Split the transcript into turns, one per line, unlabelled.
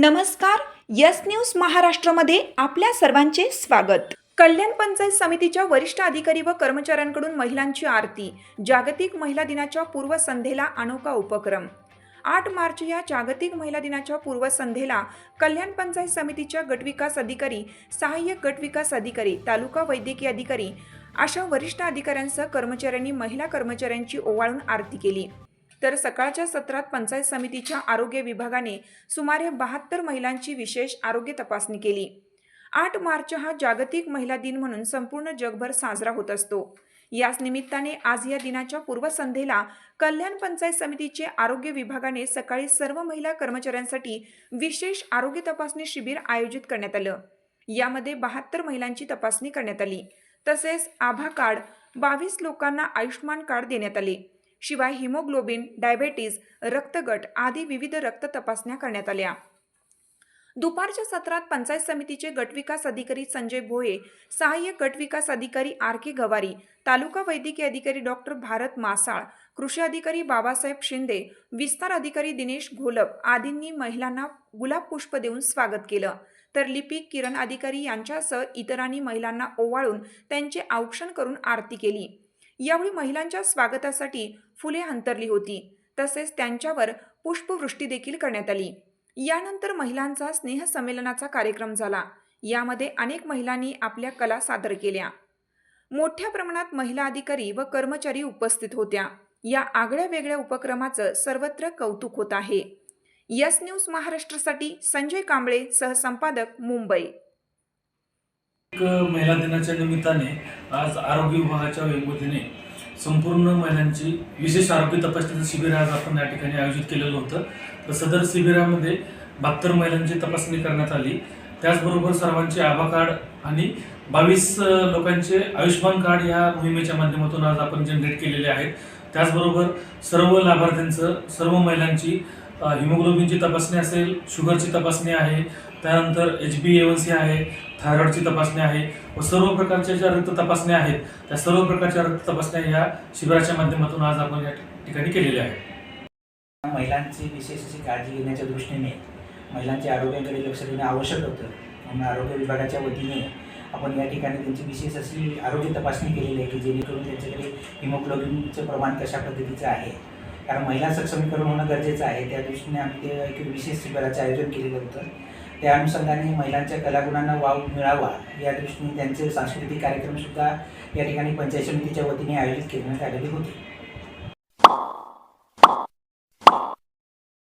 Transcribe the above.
नमस्कार yes news महाराष्ट्रामध्ये आपल्या सर्वांचे स्वागत. कल्याण पंचायत समितीच्या वरिष्ठ अधिकारी व कर्मचाऱ्यांकडून महिलांची आरती जागतिक महिला दिनाच्या पूर्वसंध्येला अनोखा उपक्रम. आठ मार्च या जागतिक महिला दिनाच्या पूर्वसंध्येला कल्याण पंचायत समितीच्या गटविकास अधिकारी सहाय्यक गटविकास अधिकारी तालुका वैद्यकीय अधिकारी अशा वरिष्ठ अधिकाऱ्यांसह कर्मचाऱ्यांनी महिला कर्मचाऱ्यांची ओवाळून आरती केली. तर सकाळच्या सत्रात पंचायत समितीच्या आरोग्य विभागाने सुमारे बहात्तर महिलांची विशेष आरोग्य तपासणी केली. आठ मार्च हा जागतिक महिला दिन म्हणून संपूर्ण जगभर साजरा होत असतो. याच निमित्ताने आज या दिनाच्या पूर्वसंध्येला कल्याण पंचायत समितीचे आरोग्य विभागाने सकाळी सर्व महिला कर्मचाऱ्यांसाठी विशेष आरोग्य तपासणी शिबिर आयोजित करण्यात आलं. यामध्ये बहात्तर महिलांची तपासणी करण्यात आली. तसेच आभा कार्ड बावीस लोकांना आयुष्मान कार्ड देण्यात आले. शिवाय हिमोग्लोबिन डायबेटीज रक्तगट आदी विविध रक्त तपासण्या करण्यात आल्या. दुपारच्या सत्रात पंचायत समितीचे गटविकास अधिकारी संजय भोये सहाय्यक गटविकास अधिकारी आर के गवारी तालुका वैद्यकीय अधिकारी डॉक्टर भारत मासाळ कृषी अधिकारी बाबासाहेब शिंदे विस्तार अधिकारी दिनेश घोलप आदींनी महिलांना गुलाब पुष्प देऊन स्वागत केलं. तर लिपिक किरण अधिकारी यांच्यासह इतरांनी महिलांना ओवाळून त्यांचे औक्षण करून आरती केली. यावेळी महिलांच्या स्वागतासाठी फुले अंतरली होती. तसेच त्यांच्यावर पुष्पवृष्टी देखील करण्यात आली. यानंतर महिलांचा स्नेहसंमेलनाचा कार्यक्रम झाला. यामध्ये अनेक महिलांनी आपल्या कला सादर केल्या. मोठ्या प्रमाणात महिला अधिकारी व कर्मचारी उपस्थित होत्या. या आगळ्या वेगळ्या उपक्रमाचं सर्वत्र कौतुक होत आहे. यस न्यूज महाराष्ट्रासाठी संजय कांबळे सहसंपादक मुंबई.
महिला दिनाच्या निमित्ताने आज आरोग्य विभागाच्या वतीने संपूर्ण महिलांची विशेष आरोग्य तपासणीचं शिबिर आज आपण या ठिकाणी आयोजित केलेलं होतं. तर सदर शिबिरामध्ये बहात्तर महिलांची तपासणी करण्यात आली. त्याचबरोबर सर्वांचे आभा कार्ड आणि बावीस लोकांचे आयुष्यमान कार्ड या मोहिमेच्या माध्यमातून आज आपण जनरेट केलेले आहेत. त्याचबरोबर सर्व लाभार्थ्यांचं सर्व महिलांची हिमोग्लोबिनची तपासणी असेल शुगरची तपासणी आहे त्यानंतर एच बी एवन आहे थायरॉइडची तपासणी आहे व सर्व प्रकारच्या ज्या रक्त तपासण्या आहेत त्या सर्व प्रकारच्या रक्त तपासण्या या शिबिराच्या माध्यमातून आज आपण या ठिकाणी केलेल्या आहेत.
महिलांची विशेष अशी काळजी घेण्याच्या दृष्टीने महिलांच्या आरोग्याकडे लक्ष देणं आवश्यक होतं. म्हणून आरोग्य विभागाच्या वतीने आपण या ठिकाणी त्यांची विशेष अशी आरोग्य तपासणी केलेली आहे की जेणेकरून त्यांच्याकडे हिमोग्लोबिनचं प्रमाण कशा पद्धतीचं आहे. कारण महिला सक्षमीकरण होणं गरजेचं आहे. त्या दृष्टीने आम्ही ते एक विशेष शिबिराचं आयोजन केलेलं होतं. त्या अनुषंगाने महिलांच्या कलागुणांना वाव मिळावा या दृष्टीने त्यांचे सांस्कृतिक कार्यक्रमसुद्धा या ठिकाणी पंचायत समितीच्या वतीने आयोजित करण्यात आलेले होते.